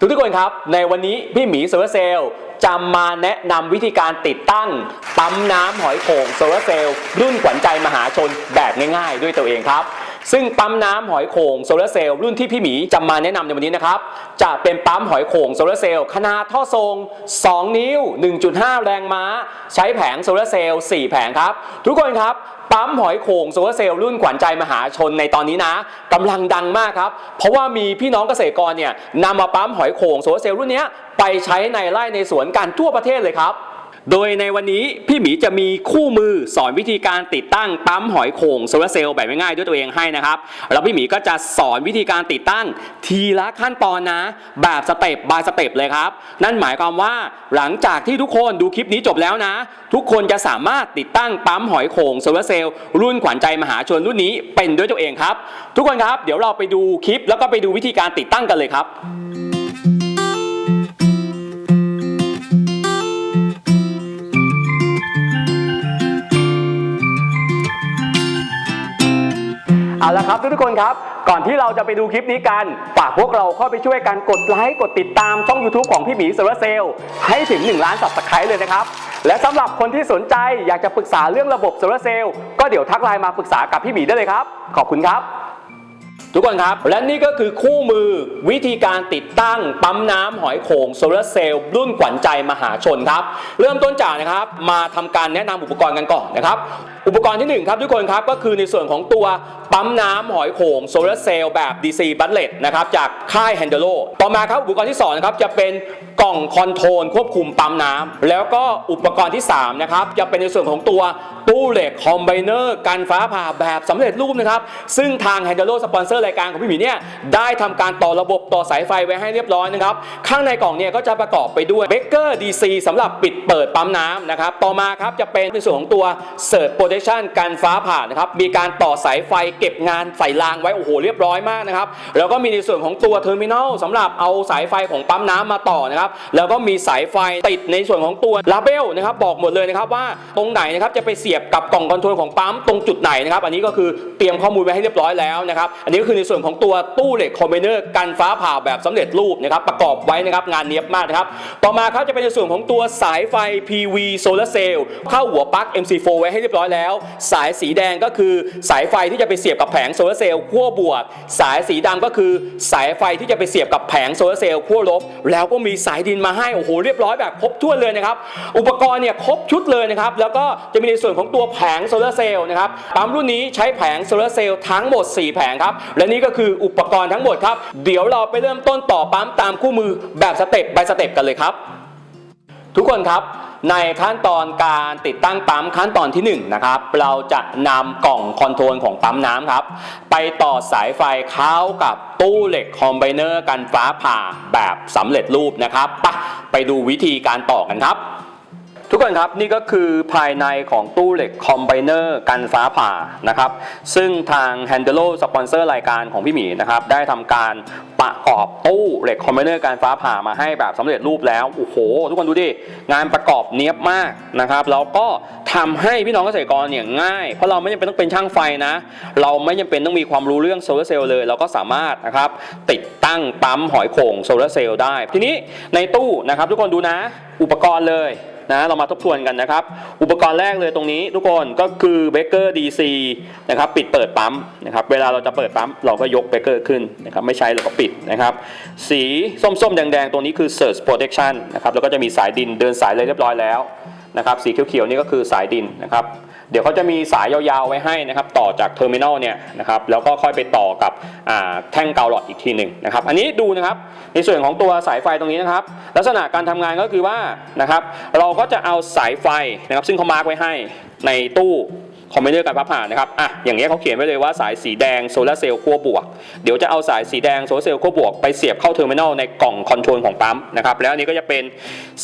ทุกทุกคนครับ ในวันนี้พี่หมีโซลาร์เซลล์จะมาแนะนำวิธีการติดตั้งปั๊มน้ำหอยโข่งโซลาร์เซลล์รุ่นขวัญใจมหาชนแบบง่ายๆ ด้วยตัวเองครับ ซึ่งปั๊มน้ำหอยโข่งโซลาร์เซลล์รุ่นที่พี่หมีจะมาแนะนำในวันนี้นะครับ จะเป็นปั๊มหอยโข่งโซลาร์เซลล์ขนาดท่อทรง 2 นิ้ว 1.5 แรงม้า ใช้แผงโซลาร์เซลล์4แผงครับ ทุกคนครับ ปั๊มหอยโข่งโซลาร์เซลล์รุ่นขวัญใจมหาชนในตอนนี้นะกำลังดังมากครับ เพราะว่ามีพี่น้องเกษตรกรเนี่ยนำมาปั๊มหอยโข่งโซลาร์เซลล์รุ่นนี้ไปใช้ในไร่ในสวนกันทั่วประเทศเลยครับ โดยในวันนี้พี่หมีจะมีคู่มือสอนวิธีการติดตั้งปั๊มหอยโข่งโซลาร์เซลล์แบบง่ายๆด้วยตัวเองให้นะครับแล้วพี่หมีก็จะสอนวิธีการติดตั้งทีละขั้นตอนนะ แบบสเต็ปบายสเต็ปเลยครับนั่นหมายความว่าหลังจากที่ทุกคนดูคลิปนี้จบแล้วนะ ทุกคนจะสามารถติดตั้งปั๊มหอยโข่งโซลาร์เซลล์รุ่นขวัญใจมหาชนรุ่นนี้เป็นด้วยตัวเองครับ ทุกคนครับ เดี๋ยวเราไปดูคลิปแล้วก็ไปดูวิธีการติดตั้งกันเลยครับ เอาละครับทุกๆคนครับ ก่อนที่เราจะไปดูคลิปนี้กัน ฝากพวกเราเข้าไปช่วยกันกดไลค์กดติดตามช่อง YouTube ของพี่หมีโซลาเซลให้ถึง 1 ล้านสับสไครต์เลยนะครับ และสำหรับคนที่สนใจอยากจะปรึกษาเรื่องระบบโซลาเซลก็เดี๋ยวทักไลน์มาปรึกษากับพี่หมีได้เลยครับ ขอบคุณครับ ทุกคนครับ และนี่ก็คือคู่มือวิธีการติดตั้งปั๊มน้ำหอยโข่งโซลาร์เซลล์รุ่นขวัญใจมหาชนครับ เริ่มต้นจากนะครับ มาทำการแนะนำอุปกรณ์กันก่อนนะครับ อุปกรณ์ที่หนึ่งครับทุกคนครับ ก็คือในส่วนของตัวปั๊มน้ำหอยโข่งโซลาร์เซลล์แบบ DC b u t l e t นะครับจากค่าย h a n d l o ต่อมาครับอุปกรณ์ที่สองนะครับจะเป็นกล่องคอนโทรลควบคุมปั๊มน้ำแล้วก็อุปกรณ์ที่สามนะครับจะเป็นในส่วนของตัวตู้เหล็กคอมไบเนอร์กันฟ้าผ่าแบบสำเร็จรูปนะครับซึ่งทาง h a n d l o สปอนเซอร์รายการของพี่หมีเนี่ยได้ทำการต่อระบบต่อสายไฟไว้ให้เรียบร้อยนะครับข้างในกล่องเนี่ยก็จะประกอบไปด้วยเบเกอร์ DC สำหรับปิดเปิดปั๊มน้ำนะครับต่อมาครับจะเป็นในส่วนของตัวเซิร์ฟโปรเคชันกันฟ้าผ่านะครับมีการต่อสายไฟเก็บงานใส่รางไว้โอ้โหเรียบร้อยมากนะครับแล้วก็มีในส่วนของตัวเทอร์มินอลสำหรับเอาสายไฟของปั๊มน้ำมาต่อนะครับแล้วก็มีสายไฟติดในส่วนของตัวลาเบลนะครับบอกหมดเลยนะครับว่าตรงไหนนะครับจะไปเสียบกับกล่องคอนโทรลของปั๊มตรงจุดไหนนะครับอันนี้ก็คือเตรียมข้อมูลไว้ให้เรียบร้อยแล้วนะครับอันนี้ก็คือในส่วนของตัวตู้เหล็กคอมไบเนอร์กันฟ้าผ่าแบบสำเร็จรูปนะครับประกอบไว้นะครับงานเนียบมากนะครับต่อมาครับจะเป็นในส่วนของตัวสายไฟ PV Solar Cell เข้าหัวปลั๊ก MC4 ไว้ให้เรียบร้อยแล้วสายสีแดงก็คือสายไฟที่จะไปเสียบกับแผงโซลาร์เซลล์ขั้วบวก สายสีดำก็คือสายไฟที่จะไปเสียบกับแผงโซลาร์เซลล์ขั้วลบ แล้วก็มีสายดินมาให้โอ้โหเรียบร้อยแบบครบถ้วนเลยนะครับอุปกรณ์เนี่ยครบชุดเลยนะครับแล้วก็จะมีในส่วนของตัวแผงโซลาร์เซลล์นะครับปั๊มรุ่นนี้ใช้แผงโซลาร์เซลล์ทั้งหมด 4 แผงครับและนี่ก็คืออุปกรณ์ทั้งหมดครับเดี๋ยวเราไปเริ่มต้นต่อปั๊มตามคู่มือแบบสเต็ป by สเต็ปกันเลยครับ ทุกคนครับในขั้นตอนการติดตั้งปั๊มขั้นตอนที่1นะครับเราจะนำกล่องคอนโทรลของปั๊มน้ำครับ ไปต่อสายไฟเข้ากับตู้เหล็กคอมไบเนอร์กันฟ้าผ่าแบบสำเร็จรูปนะครับปไปดูวิธีการต่อกันครับ ทุกคนครับนี่ก็คือภายในของตู้เหล็กคอมไบเนอร์กันฟ้าผ่านะครับซึ่งทาง h a n d l o สปอนเซอร์รายการของพี่หมีนะครับได้ทำการประกอบตู้เหล็กคอมไบเนอร์กันฟ้าผ่ามาให้แบบสำเร็จรูปแล้วโอ้โห ทุกคนดูดิงานประกอบเนี้ยบมากนะครับแล้วก็ทำให้พี่น้องเกษตรกรเนี่ยง่าย เพราะเราไม่จำเป็นต้องเป็นช่างไฟนะ เราไม่จำเป็นต้องมีความรู้เรื่องโซลาร์เซลล์เลย เราก็สามารถนะครับติดตั้งปั๊มหอยโข่งโซลาร์เซลล์ได้ ทีนี้ในตู้นะครับทุกคนดูนะอุปกรณ์เลย นะเรามาทบทวนกันนะครับ อุปกรณ์แรกเลยตรงนี้ทุกคนก็คือเบเกอร์ดีนะครับปิดเปิดปั๊มนะครับเวลาเราจะเปิดปั๊มเราก็ยกเบเกอร์ขึ้นนะครับไม่ใช้เราก็ปิดนะครับ สีส้มๆ แดงๆ ตรงนี้คือ Search Protection นะครับแล้วก็จะมีสายดินเดินสายเลยเรียบร้อยแล้วนะครับสีเขียวๆนี่ก็คือสายดินนะครับ เดี๋ยวเขาจะมีสายยาวๆไว้ให้นะครับต่อจากเทอร์มินอลเนี่ยนะครับแล้วก็ค่อยไปต่อกับแท่งเกาหลอดอีกทีหนึ่งนะครับอันนี้ดูนะครับในส่วนของตัวสายไฟตรงนี้นะครับลักษณะการทำงานก็คือว่านะครับเราก็จะเอาสายไฟนะครับซึ่งเขามาร์กไว้ให้ในตู้ คอมพิวเตอร์การพับผ่านนะครับอะอย่างนี้ยเขาเขียนไว้เลยว่าสายสีแดงโซลาร์เซลล์ขั้วบวก เดี๋ยวจะเอาสายสีแดงโซลาร์เซลล์ขั้วบวกไปเสียบเข้าเทอร์มินอลในกล่องคอนโทรลของปั๊มนะครับแล้วอันนี้ก็จะเป็น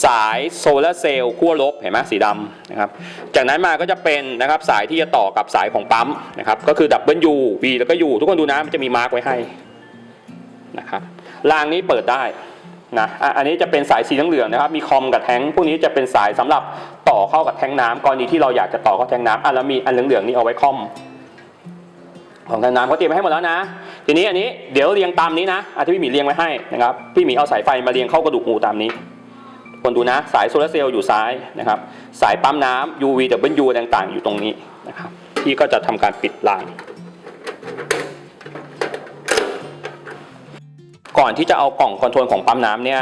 สายโซลาร์เซลล์ขั้วลบเห็นไหมสีดำนะครับจากนั้นมาก็จะเป็นนะครับสายที่จะต่อกับสายของปั๊มนะครับก็คือ W V แล้วก็ U ทุกคนดูนะมันจะมีมาร์กไว้ให้นะครับรางนี้เปิดได้ นะอันนี้จะเป็นสายสีเหลืองนะครับ มีคอมกับแท้งพวกนี้จะเป็นสายสำหรับต่อเข้ากับแท้งน้ำกรณีที่เราอยากจะต่อเข้าแท้งน้ำอะแล้วมีอันเหลืองๆนี่เอาไว้คอมของทางน้ำเขาเตรียมไว้ให้หมดแล้วนะ ทีนี้อันนี้เดี๋ยวเรียงตามนี้นะอาที่พี่หมีเรียงไว้ให้นะครับ พี่หมีเอาสายไฟมาเรียงเข้ากระดูกงูตามนี้ คนดูนะสายโซลาร์เซลล์อยู่ซ้ายนะครับ สายปั๊มน้ำ UV W ต่างๆ อยู่ตรงนี้นะครับ พี่ก็จะทำการปิดราง ก่อนที่จะเอากล่องคอนโทรลของปั๊มน้ำเนี่ย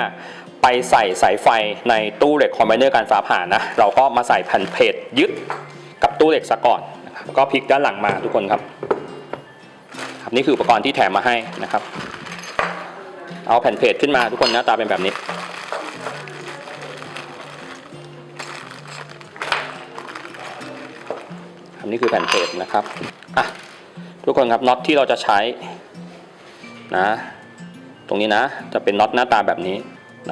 ไปใส่สายไฟในตู้เหล็กคอมไบเนอร์การฟ้าผ่านะเราก็มาใส่แผ่นเพจยึดกับตู้เหล็กซะก่อนนะครับก็พลิกด้านหลังมาทุกคนครับครับนี่คืออุปกรณ์ที่แถมมาให้นะครับ เอาแผ่นเพจขึ้นมาทุกคนหน้าตาเป็นแบบนี้ ครับนี่คือแผ่นเพจนะครับอะทุกคนครับน็อตที่เราจะใช้นะ รงนี้นะ จะเป็นน็อตหน้าตาแบบนี้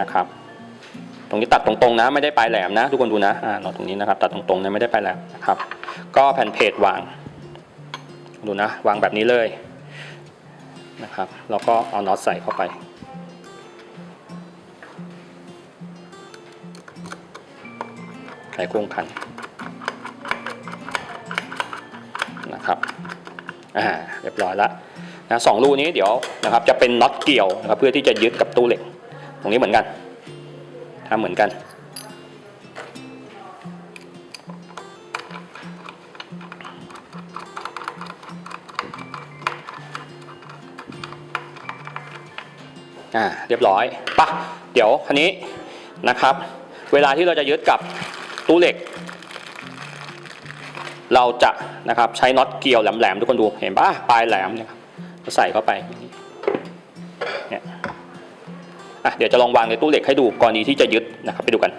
นะครับ ตรงนี้ตัดตรงๆนะ ไม่ได้ปลายแหลมนะ ทุกคนดูนะอ่าน็อตตรงนี้นะครับ ตัดตรงๆนะไม่ได้ปลายแหลมนะครับ ก็แผ่นเพจวาง ดูนะ วางแบบนี้เลยนะครับ แล้วก็เอาน็อตใส่เข้าไปไขควงขันนะครับ อ่า เรียบร้อยแล้ว นะสองรูนี้เดี๋ยวนะครับจะเป็นน็อตเกี่ยวนะครับเพื่อที่จะยึดกับตู้เหล็ก ตรงนี้เหมือนกันทำเหมือนกันอ่าเรียบร้อยปะเดี๋ยวคันนี้นะครับ เวลาที่เราจะยึดกับตู้เหล็ก เราจะนะครับใช้น็อตเกี่ยวแหลมๆทุกคนดูเห็นปะปลายแหลมเนี่ยครับ ก็ใส่เข้าไปเนี่ยอะเดี๋ยวจะลองวางในตู้เหล็กให้ดูกรณีที่จะยึดนะครับไปดูกัน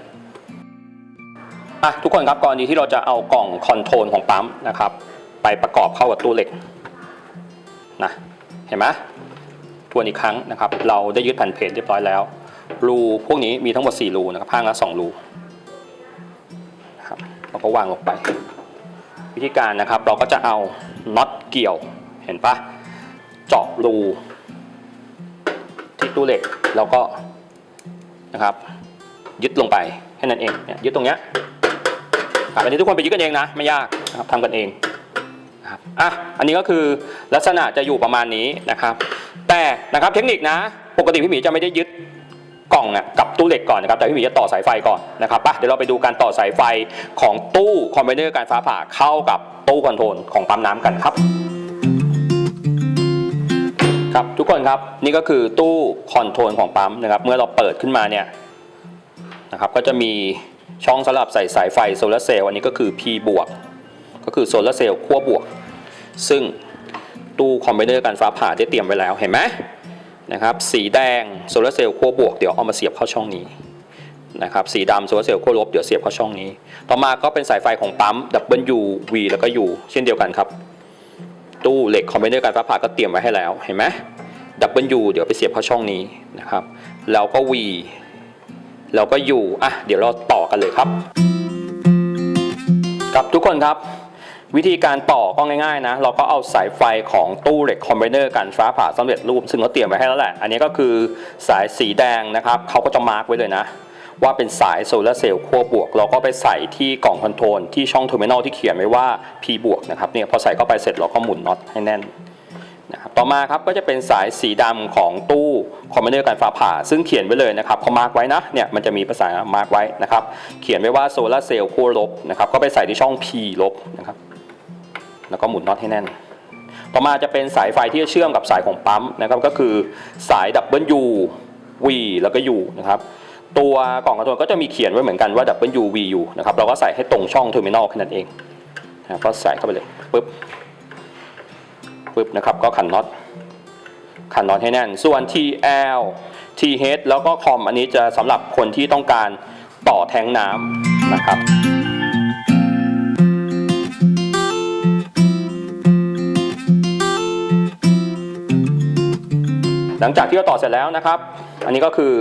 อะทุกคนครับกรณีที่เราจะเอากล่องคอนโทรลของปั๊มนะครับ ไปประกอบเข้ากับตู้เหล็กนะเห็นไหมทวนอีกครั้งนะครับ เราได้ยึดแผ่นเพจเรียบร้อยแล้ว รูพวกนี้มีทั้งหมด 4 รูนะครับข้างละ2รูนะครับเราก็วางลงไป วิธีการนะครับเราก็จะเอาน็อตเกี่ยวเห็นปะ เจาะรูที่ตู้เหล็กแล้วก็นะครับ ยึดลงไปแค่นั้นเองเนี่ยยึดตรงเนี้ยครับอันนี้ทุกคนไปยึดกันเองนะ ไม่ยากนะครับทำกันเองนะครับอะอันนี้ก็คือลักษณะจะอยู่ประมาณนี้นะครับ แต่นะครับเทคนิคนะ ปกติพี่หมีจะไม่ได้ยึดกล่องอะกับตู้เหล็กก่อนนะครับแต่พี่หมีจะต่อสายไฟก่อนนะครับป่ะเดี๋ยวเราไปดูการต่อสายไฟของตู้คอมไบเนอร์การฟ้าผ่าเข้ากับตู้คอนโทรลของปั๊มน้ำกันครับ ครับทุกคนครับนี่ก็คือตู้คอนโทรลของปั๊มนะครับเมื่อเราเปิดขึ้นมาเนี่ยนะครับก็จะมีช่องสำหรับใส่สายไฟโซลาเซลล์อันนี้ก็คือ P บวกก็คือโซลาเซลล์ขั้วบวก ซึ่งตู้คอมไบเนอร์การฟ้าผ่าได้เตรียมไว้แล้วเห็นไหมนะครับสีแดงโซลาเซลล์ขั้วบวกเดี๋ยวเอามาเสียบเข้าช่องนี้นะครับสีดำโซลาเซลล์ขั้วลบเดี๋ยวเสียบเข้าช่องนี้ ต่อมาก็เป็นสายไฟของปั๊ม W V แล้วก็ U เช่นเดียวกันครับ ตู้เหล็กคอมไบเนอร์การฟ้าผ่าก็เตรียมไว้ให้แล้วเห็นไหม W เดี๋ยวไปเสียบเข้าช่องนี้นะครับแล้วก็ V แล้วก็ U อะเดี๋ยวเราต่อกันเลยครับครับทุกคนครับ วิธีการต่อก็ง่ายๆนะ เราก็เอาสายไฟของตู้เหล็กคอมไบเนอร์การฟ้าผ่าสำเร็จรูป ซึ่งเราเตรียมไว้ให้แล้วแหละ อันนี้ก็คือสายสีแดงนะครับเขาก็จะมาร์กไว้เลยนะ ว่าเป็นสายโซลาร์เซลล์ขั้วบวก เราก็ไปใส่ที่กล่องคอนโทรลที่ช่องเทอร์มินอลที่เขียนไว้ว่า P บวกนะครับเนี่ยพอใส่เข้าไปเสร็จเราก็หมุนน็อตให้แน่นนะครับต่อมาครับก็จะเป็นสายสีดำของตู้คอมไบเนอร์การฟ้าผ่า ซึ่งเขียนไว้เลยนะครับเขามาร์กไว้นะเนี่ยมันจะมีภาษามาร์กไว้นะครับเขียนไว้ว่าโซลาร์เซลล์ขั้วลบนะครับก็ไปใส่ที่ช่อง P ลบนะครับแล้วก็หมุนน็อตให้แน่น ต่อมาจะเป็นสายไฟที่จะเชื่อมกับสายของปั๊มนะครับก็คือสาย W V แล้วก็ U นะครับ ตัวกล่องคอนโทรลก็จะมีเขียนไว้เหมือนกันว่า W V U นะครับเราก็ใส่ให้ตรงช่องเทอร์มินอลแค่นั้นเองนะครับก็ใส่เข้าไปเลยปึ๊บปึ๊บนะครับก็ขันน็อตขันน็อตให้แน่น ส่วน TL TH แล้วก็คอมอันนี้จะสำหรับคนที่ต้องการต่อแทงน้ำนะครับหลังจากที่เราต่อเสร็จแล้วนะครับ อันนี้ก็คือ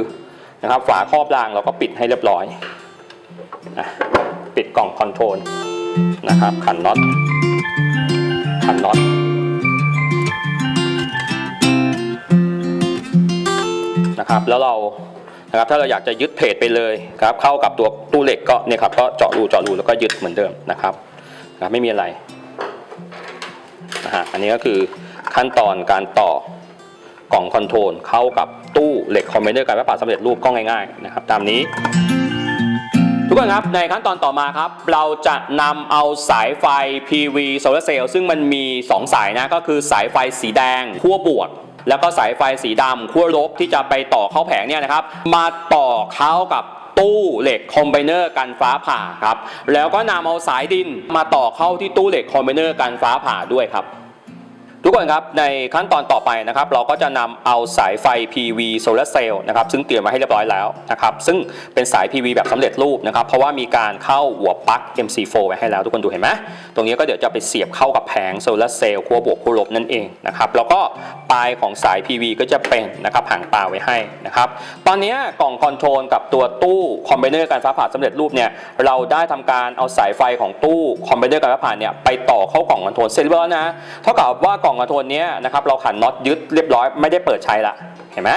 นะครับ ฝาครอบรางเราก็ปิดให้เรียบร้อยอะปิดกล่องคอนโทรลนะครับขันน็อตขันน็อตนะครับแล้วเรานะครับถ้าเราอยากจะยึดเพจไปเลยครับเข้ากับตัวตู้เหล็กก็เนี่ยครับก็เจาะรูเจาะรูแล้วก็ยึดเหมือนเดิมนะครับนะครับไม่มีอะไรนะฮะอันนี้ก็คือขั้นตอนการต่อกล่องคอนโทรลเข้ากับตู้ เหล็กคอมบิเนอร์การฟ้าผ่าสำเร็จรูปก็ง่ายๆนะครับตามนี้ ทุกคนครับในขั้นตอนต่อมาครับ เราจะนำเอาสายไฟ PV solar cell ซึ่งมันมี 2 สายนะก็คือสายไฟสีแดงขั้วบวกแล้วก็สายไฟสีดำขั้วลบที่จะไปต่อเข้าแผงเนี่ยนะครับ มาต่อเข้ากับตู้เหล็กคอมไบเนอร์กันฟ้าผ่าครับ แล้วก็นำเอาสายดินมาต่อเข้าที่ตู้เหล็กคอมไบเนอร์กันฟ้าผ่าด้วยครับ ทุกคนครับในขั้นตอนต่อไปนะครับ เราก็จะนำเอาสายไฟ PV solar cell นะครับซึ่งเตรียมมาให้เรียบร้อยแล้วนะครับ ซึ่งเป็นสาย PV แบบสำเร็จรูปนะครับ เพราะว่ามีการเข้าหัวปลั๊ก MC4 ไว้ให้แล้วทุกคนดูเห็นไหมตรงนี้ก็เดี๋ยวจะไปเสียบเข้ากับแผงโซลาร์เซลล์ขั้วบวกขั้วลบนั่นเองนะครับแล้วก็ปลายของสาย PV ก็จะเป็นนะครับหางปลาไว้ให้นะครับ ตอนนี้กล่องคอนโทรลกับตัวตู้คอมไบเนอร์การฟ้าผ่าสำเร็จรูปเนี่ยเราได้ทำการเอาสายไฟของตู้คอมไบเนอร์การฟ้าผ่าเนี่ยไปต่อเข้ากล่องคอนโทรลเสร็จเรียบร้อยแล้วนะเท่ากับว่ากล่องคอนโทรลนี้นะครับเราขันน็อตยึดเรียบร้อยไม่ได้เปิดใช้ละเห็นไหม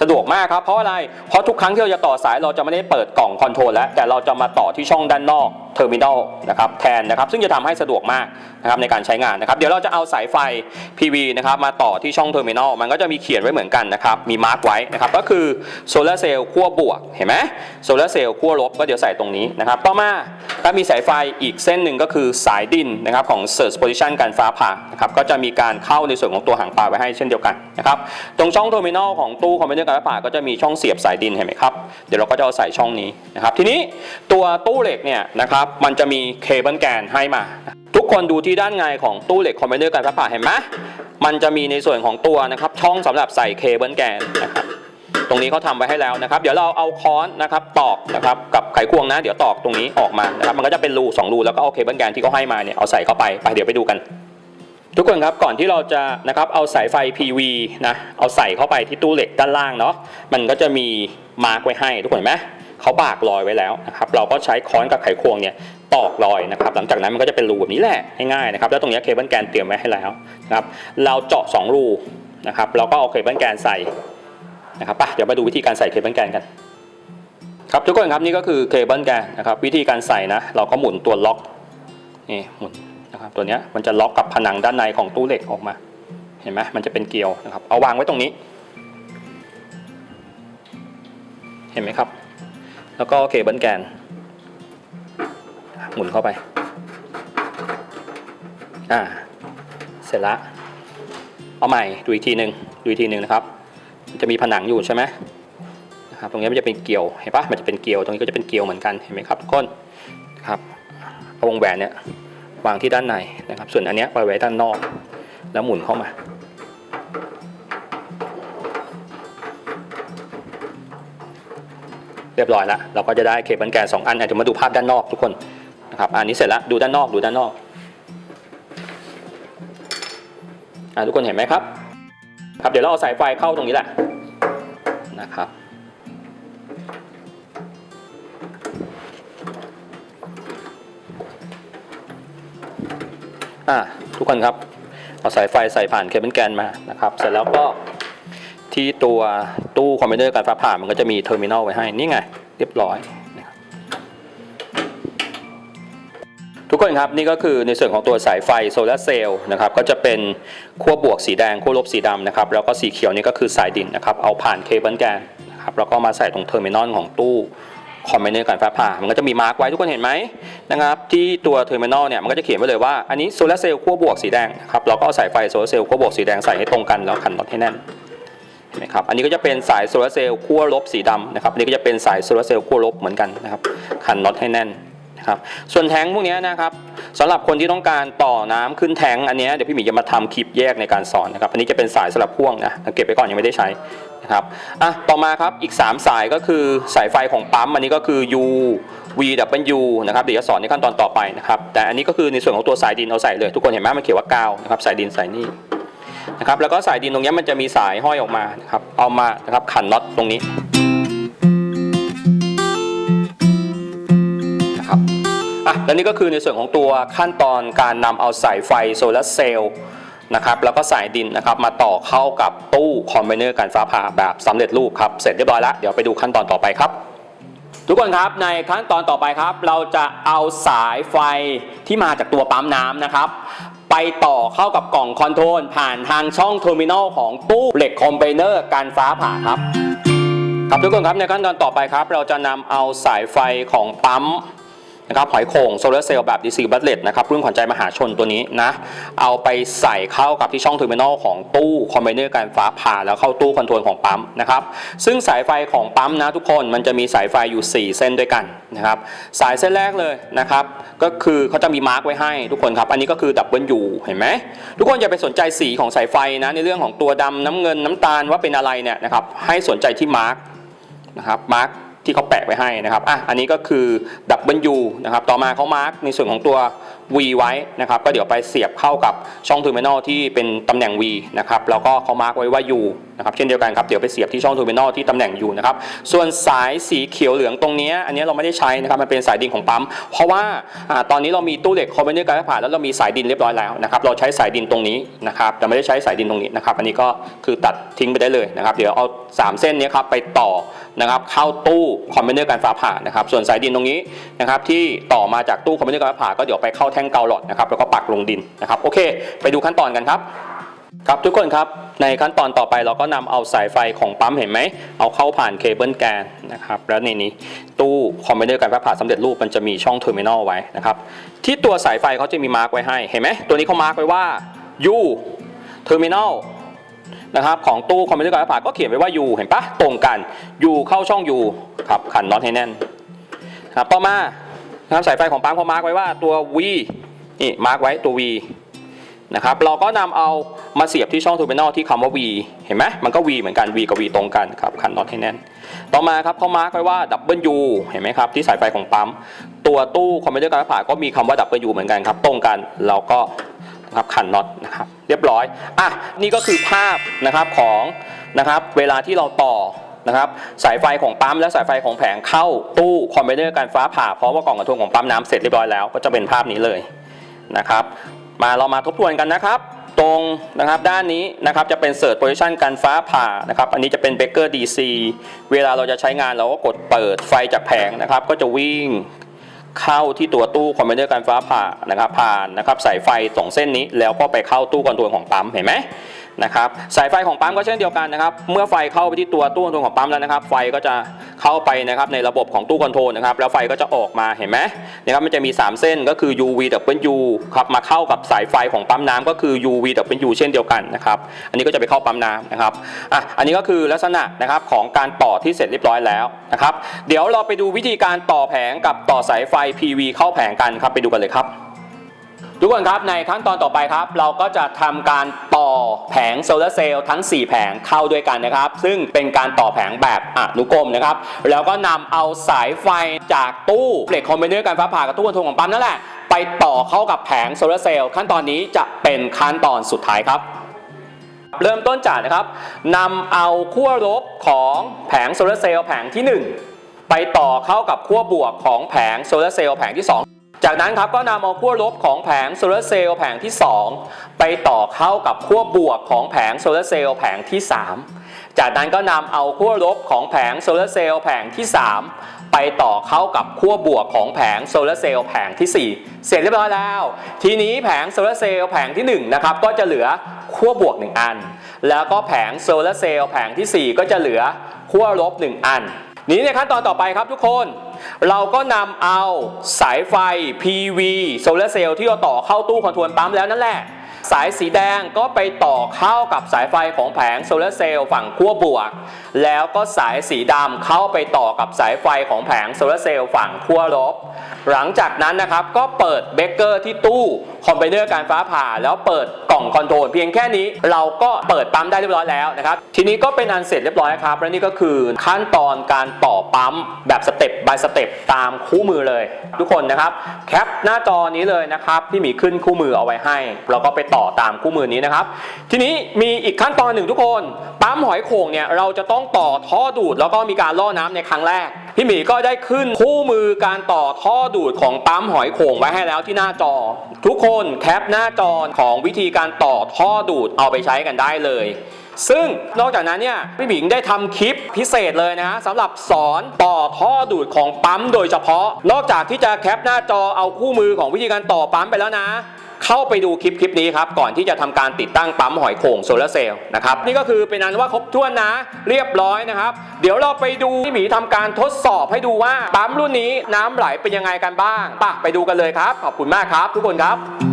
สะดวกมากครับเพราะอะไรเพราะทุกครั้งที่เราจะต่อสายเราจะไม่ได้เปิดกล่องคอนโทรลแล้วแต่เราจะมาต่อที่ช่องด้านนอกเทอร์มินอลนะครับแทนนะครับซึ่งจะทำให้สะดวกมากนะครับในการใช้งานนะครับ เดี๋ยวเราจะเอาสายไฟ PV นะครับมาต่อที่ช่องเทอร์มินอลมันก็จะมีเขียนไว้เหมือนกันนะครับ มีมาร์กไว้นะครับ ก็คือโซลาร์เซลล์ขั้วบวกเห็นไหมโซลาร์เซลล์ขั้วลบก็เดี๋ยวใส่ตรงนี้นะครับ ต่อมาก็มีสายไฟอีกเส้นหนึ่งก็คือสายดินนะครับของ Search Position การฟ้าผ่านะครับก็จะมีการเข้าในส่วนของตัวหางปลาไว้ให้เช่นเดียวกันนะครับตรงช่องเทอร์มินอลของตู้คอมพิวเตอร์การฟ้าผ่าก็จะมีช่องเสียบสายดินเห็นไหมครับเดี๋ยวเราก็จะเอาใส่ช่องนี้นะครับทีนี้ตัวตู้เหล็กเนี่ยนะครับมันจะมีเคเบิลแกนให้มา ทุกคนดูที่ด้านในของตู้เหล็กคอมพิวเตอร์การฟ้าผ่าเห็นไหมมันจะมีในส่วนของตัวนะครับช่องสำหรับใส่เคเบิลแกนนะครับตรงนี้เขาทำไว้ให้แล้วนะครับ เดี๋ยวเราเอาค้อนนะครับตอกนะครับกับไขควงนะ เดี๋ยวตอกตรงนี้ออกมานะครับมันก็จะเป็นรูสองรูแล้วก็เอาเคเบิลแกนที่เขาให้มาเนี่ยเอาใส่เข้าไปไปเดี๋ยวไปดูกัน ทุกคนครับก่อนที่เราจะนะครับเอาสายไฟ PV นะเอาใส่เข้าไปที่ตู้เหล็กด้านล่างเนาะมันก็จะมีมาร์กไว้ให้ทุกคนเห็นไหม เขาบากรอยไว้แล้วนะครับเราก็ใช้ค้อนกับไขควงเนี่ยตอกรอยนะครับหลังจากนั้นมันก็จะเป็นรูแบบนี้แหละง่ายๆนะครับแล้วตรงนี้เคเบิลแกนเตรียมไว้ให้แล้วนะครับเราเจาะสองรูนะครับเราก็เอาเคเบิลแกนใส่นะครับไปเดี๋ยวมาดูวิธีการใส่เคเบิลแกนกันครับทุกคนครับนี่ก็คือเคเบิลแกนนะครับวิธีการใส่นะเราก็หมุนตัวล็อกนี่หมุนนะครับตัวนี้มันจะล็อกกับผนังด้านในของตู้เหล็กออกมาเห็นไหมมันจะเป็นเกลียวนะครับเอาวางไว้ตรงนี้ เห็นไหมครับ แล้วก็เคเบิลแกน หมุนเข้าไป อ่า เสร็จละ เอาใหม่ดูอีกทีหนึ่งดูอีกทีหนึ่งนะครับ จะมีผนังอยู่ใช่ไหมนะครับ ตรงนี้มันจะเป็นเกลียว เห็นปะมันจะเป็นเกลียว ตรงนี้ก็จะเป็นเกลียวเหมือนกัน เห็นไหมครับทุกคนครับ เอาวงแหวนเนี่ยวางที่ด้านในนะครับ ส่วนอันเนี้ยไปไว้ด้านนอก แล้วหมุนเข้ามา เรียบร้อยแล้วเราก็จะได้เคเบิลแกนสองอันอะเดี๋ยวมาดูภาพด้านนอกทุกคนนะครับอันนี้เสร็จแล้วดูด้านนอกดูด้านนอกอะทุกคนเห็นไหมครับครับ เดี๋ยวเราเอาสายไฟเข้าตรงนี้แหละนะครับอะทุกคนครับเอาสายไฟใส่ผ่านเคเบิลแกนมานะครับ เสร็จแล้วก็ที่ตัว ตู้คอมพิวเตอร์การฟ้าผ่ามันก็จะมีเทอร์มินอลไว้ให้ นี่ไง เรียบร้อย ทุกคนครับ นี่ก็คือในส่วนของตัวสายไฟโซลาเซลล์นะครับก็จะเป็นขั้วบวกสีแดงขั้วลบสีดำนะครับแล้วก็สีเขียวนี่ก็คือสายดินนะครับเอาผ่านเคเบิลแกนนะครับแล้วก็มาใส่ตรงเทอร์มินอลของตู้คอมพิวเตอร์การฟ้าผ่า มันก็จะมีมาร์กไว้ทุกคนเห็นไหมนะครับที่ตัวเทอร์มินอลเนี่ยมันก็จะเขียนไว้เลยว่าอันนี้โซลาเซลล์ขั้วบวกสีแดงนะครับเราก็เอาสายไฟโซลาเซลล์ขั้วบวกสีแดงใส่ให้ตรงกันแล้วขันน็อตให้แน่น นไหมครับอันนี้ก็จะเป็นสายโซลาร์เซลล์ขั้วลบสีดำนะครับอันนี้ก็จะเป็นสายโซลาร์เซลล์ขั้วลบเหมือนกันนะครับขันน็อตให้แน่นนะครับส่วนแทงค์พวกนี้นะครับสำหรับคนที่ต้องการต่อน้ำขึ้นแทงค์อันนี้เดี๋ยวพี่หมีจะมาทำคลิปแยกในการสอนนะครับอันนี้จะเป็นสายสลับพ่วงนะเก็บไปก่อนยังไม่ได้ใช้นะครับอะต่อมาครับอีก 3 สายก็คือสายไฟของปั๊มอันนี้ก็คือ U VW นะครับเดี๋ยวจะสอนในขั้นตอนต่อไปนะครับแต่อันนี้ก็คือในส่วนของตัวสายดินเอาใส่เลยทุกคนเห็นไหมมันเขียนว่ากาวนะครับสายดินใส่นี่ นะครับแล้วก็สายดินตรงนี้มันจะมีสายห้อยออกมานะครับเอามานะครับขันน็อตตรงนี้นะครับอะและนี่ก็คือในส่วนของตัวขั้นตอนการนำเอาสายไฟโซลาร์เซลล์นะครับแล้วก็สายดินนะครับมาต่อเข้ากับตู้คอมบิเนอร์การฟ้าผ่าแบบสำเร็จรูปครับเสร็จเรียบร้อยแล้วเดี๋ยวไปดูขั้นตอนต่อไปครับทุกคนครับในขั้นตอนต่อไปครับ เราจะเอาสายไฟที่มาจากตัวปั๊มน้ำนะครับ ไปต่อเข้ากับกล่องคอนโทรลผ่านทางช่องเทอร์มินอลของตู้เหล็กคอมไบเนอร์การฟ้าผ่าครับ ครับทุกคนครับในขั้นตอนต่อไปครับ เราจะนำเอาสายไฟของปั๊ม นะครับหอยโข่งโซลาร์เซลล์แบบ DC บัตเลตนะครับรุ่นขวัญใจมหาชนตัวนี้นะ เอาไปใส่เข้ากับที่ช่องเทอร์มินอลของตู้คอมไบเนอร์การฟ้าผ่าแล้วเข้าตู้คอนโทรลของปั๊มนะครับซึ่งสายไฟของปั๊มนะทุกคนมันจะมีสายไฟอยู่ 4 เส้นด้วยกันนะครับสายเส้นแรกเลยนะครับก็คือเขาจะมีมาร์กไว้ให้ทุกคนครับ อันนี้ก็คือดับเบิลยูเห็นไหมทุกคนอย่าไปสนใจสีของสายไฟนะในเรื่องของตัวดำน้ำเงินน้ำตาลว่าเป็นอะไรเนี่ยนะครับให้สนใจที่มาร์กนะครับมาร์ก ที่เขาแปะไว้ให้นะครับอะอันนี้ก็คือดับเบิลยูนะครับต่อมาเขามาร์กในส่วนของตัว V ไว้นะครับก็เดี๋ยวไปเสียบเข้ากับช่องเทอร์มินอลที่เป็นตำแหน่ง V นะครับแล้วก็เขามาร์กไว้ว่า U นะครับเช่นเดียวกันครับเดี๋ยวไปเสียบที่ช่องเทอร์มินอลที่ตำแหน่ง U นะครับส่วนสายสีเขียวเหลืองตรงนี้อันนี้เราไม่ได้ใช้นะครับมันเป็นสายดินของปั๊ม เพราะว่าอตอนนี้เรามีตู้เหล็กคอมเบเนอร์การผ่านแล้วเรามีสายดินเรียบร้อยแล้วนะครับเราใช้สายดินตรงนี้นะครับแต่ไม่ได้ใช้สายดินตรงนี้นะครับอันนี้ก็คือตัดทิ้งไปได้เลยนะครับเดี๋ยวเอาสามเส้นนี้ครับไปต่อนะครับเข้าตู้คอมบิเนอร์การฟ้าผ่านะครับส่วนสายดินตรงนี้นะครับที่ต่อมาจากตู้คอมบิเนอร์การฟ้าผ่าก็เดี๋ยวไปเข้าแท่งเกาหลอดนะครับแล้วก็ปักลงดินนะครับโอเค ไปดูขั้นตอนกันครับครับทุกคนครับในขั้นตอนต่อไปเราก็นำเอาสายไฟของปั๊มเห็นไหมเอาเข้าผ่านเคเบิลแกนนะครับแล้วในนี้ตู้คอมบิเนอร์การฟ้าผ่าสำเร็จรูปมันจะมีช่องเทอร์มินอลไว้นะครับที่ตัวสายไฟเขาจะมีมาร์กไว้ให้เห็นไหมตัวนี้เขามาร์กไว้ว่า U Terminal นะครับของตู้คอมพิวเตอร์การผ่าก็เขียนไว้ว่า U เห็นปะตรงกัน U เข้าช่อง U ครับขันน็อตให้แน่นครับต่อมา นะครับสายไฟของปั๊มเขามาร์กไว้ว่าตัว V นี่มาร์กไว้ตัว V นะครับเราก็นำเอามาเสียบที่ช่องเทอร์มินอลที่คำว่า V เห็นไหมมันก็ V เหมือนกัน V กับ V ตรงกันครับขันน็อตให้แน่น ต่อมาครับเขามาร์กไว้ว่า W เห็นไหมครับที่สายไฟของปั๊ม ตัวตู้คอมพิวเตอร์การผ่าก็มีคำว่า W เหมือนกันครับ ตรงกันเราก็นะครับขันน็อตนะครับเรียบร้อยอะนี่ก็คือภาพนะครับของนะครับเวลาที่เราต่อ นะครับสายไฟของปั๊มและสายไฟของแผงเข้าตู้คอมเบิเนอร์การฟ้าผ่าเพราะว่ากล่องกระทวงของปั๊มน้ำเสร็จเรียบร้อยแล้วก็จะเป็นภาพนี้เลยนะครับมาเรามาทบทวนกันนะครับ ตรงนะครับด้านนี้นะครับจะเป็นเสิร์ชโพซิชันการฟ้าผ่านะครับอันนี้จะเป็นเบเกอร์ DC เวลาเราจะใช้งานเราก็กดเปิดไฟจากแผงนะครับ ก็จะวิ่งเข้าที่ตัวตู้คอมพิวเตอร์การฟ้าผ่านะครับผ่านนะครับสายไฟสองเส้นนี้แล้วก็ไปเข้าตู้คอนโทรลของปั๊มเห็นไหม นะครับสายไฟของปั๊มก็เช่นเดียวกันนะครับ เมื่อไฟเข้าไปที่ตัวตู้คอนโทรลของปั๊มแล้วนะครับ ไฟก็จะเข้าไปนะครับในระบบของตู้คอนโทรลนะครับ แล้วไฟก็จะออกมาเห็นไหมนะครับมันจะมี 3 เส้นก็คือ UV W ครับมาเข้ากับสายไฟของปั๊มน้ำก็คือ UV W เช่นเดียวกันนะครับ อันนี้ก็จะไปเข้าปั๊มน้ำนะครับอะอันนี้ก็คือลักษณะนะครับของการต่อที่เสร็จเรียบร้อยแล้วนะครับ เดี๋ยวเราไปดูวิธีการต่อแผงกับต่อสายไฟ PV เข้าแผงกันครับไปดูกันเลยครับ ทุกคนครับในขั้นตอนต่อไปครับ เราก็จะทำการต่อแผงโซลาร์เซลล์ทั้ง 4 แผงเข้าด้วยกันนะครับ ซึ่งเป็นการต่อแผงแบบอนุกรมนะครับ แล้วก็นำเอาสายไฟจากตู้เหล็กคอมเบิเนอร์การฟ้าผ่ากับตู้คอนโทรลของปั๊มนั่นแหละไปต่อเข้ากับแผงโซลาร์เซลล์ขั้นตอนนี้จะเป็นขั้นตอนสุดท้ายครับเริ่มต้นจากนะครับนำเอาขั้วลบของแผงโซลาร์เซลล์แผงที่ 1 ไปต่อเข้ากับขั้วบวกของแผงโซลาร์เซลล์แผงที่ 2 จากนั้นครับก็นำเอาขั้วลบของแผงโซลาร์เซลล์แผงที่ 2 ไปต่อเข้ากับขั้วบวกของแผงโซลาร์เซลล์แผงที่ 3 จากนั้นก็นำเอาขั้วลบของแผงโซลาร์เซลล์แผงที่ 3 ไปต่อเข้ากับขั้วบวกของแผงโซลาร์เซลล์แผงที่ 4 เสร็จเรียบร้อยแล้ว ทีนี้แผงโซลาร์เซลล์แผงที่1นะครับก็จะเหลือขั้วบวก 1 อัน แล้วก็แผงโซลาร์เซลล์แผงทีสี่ 4 ก็จะเหลือขั้วลบ 1 อัน นี้ในขั้นตอนต่อไปครับทุกคน เราก็นำเอาสายไฟ PV โซลาเซลล์ที่เราต่อเข้าตู้คอนโทรลปั๊มแล้วนั่นแหละ สายสีแดงก็ไปต่อเข้ากับสายไฟของแผงโซลาเซลล์ฝั่งขั้วบวก แล้วก็สายสีดำเข้าไปต่อกับสายไฟของแผงโซลาร์เซลล์ฝั่งขั้วลบ หลังจากนั้นนะครับก็เปิดเบเกอร์ที่ตู้คอมไบเนอร์การฟ้าผ่า แล้วเปิดกล่องคอนโทรลเพียงแค่นี้เราก็เปิดปั๊มได้เรียบร้อยแล้วนะครับ ทีนี้ก็เป็นอันเสร็จเรียบร้อยครับและนี่ก็คือขั้นตอนการต่อปั๊มแบบสเต็ป by สเต็ปตามคู่มือเลย ทุกคนนะครับแคปหน้าจอนี้เลยนะครับที่หมีขึ้นคู่มือเอาไว้ให้ เราก็ไปต่อตามคู่มือนี้นะครับ ทีนี้มีอีกขั้นตอนหนึ่งทุกคนปั๊มหอยโข่งเนี่ยเราจะต้องต่อท่อดูดแล้วก็มีการล่อน้ำในครั้งแรก พี่หมีก็ได้ขึ้นคู่มือการต่อท่อดูดของปั๊มหอยโข่งไว้ให้แล้วที่หน้าจอ ทุกคนแคปหน้าจอของวิธีการต่อท่อดูดเอาไปใช้กันได้เลยซึ่งนอกจากนั้นเนี่ยพี่หมิงได้ทำคลิปพิเศษเลยนะสำหรับสอนต่อท่อดูดของปั๊มโดยเฉพาะ นอกจากที่จะแคปหน้าจอเอาคู่มือของวิธีการต่อปั๊มไปแล้วนะ เข้าไปดูคลิปคลิปนี้ครับก่อนที่จะทำการติดตั้งปั๊มหอยโข่งโซลาร์เซลล์นะครับนี่ก็คือเป็นนั้นว่าครบถ้วนนะเรียบร้อยนะครับ เดี๋ยวเราไปดูพี่หมีทำการทดสอบให้ดูว่าปั๊มรุ่นนี้น้ำไหลเป็นยังไงกันบ้างปะไปดูกันเลยครับ ขอบคุณมากครับ ทุกคนครับ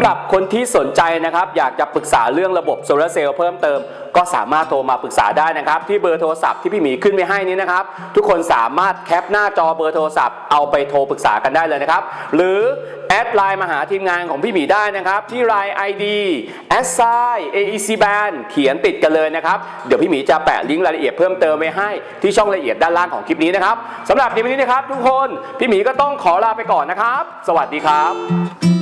ำหรับคนที่สนใจนะครับ อยากจะปรึกษาเรื่องระบบโซลาร์เซลล์เพิ่มเติม ก็สามารถโทรมาปรึกษาได้นะครับ ที่เบอร์โทรศัพท์ที่พี่หมีขึ้นไว้ให้นี้นะครับ ทุกคนสามารถแคปหน้าจอเบอร์โทรศัพท์เอาไปโทรปรึกษากันได้เลยนะครับ หรือแอดไลน์มาหาทีมงานของพี่หมีได้นะครับ ที่ Line ID s i AEC Band เขียนติดกันเลยนะครับ เดี๋ยวพี่หมีจะแปะลิงก์รายละเอียดเพิ่มเติมไว้ให้ที่ช่องรายละเอียดด้านล่างของคลิปนี้นะครับสำหรับในวันนี้นะครับ ทุกคนพี่หมีก็ต้องขอลาไปก่อนนะครับ สวัสดีครับ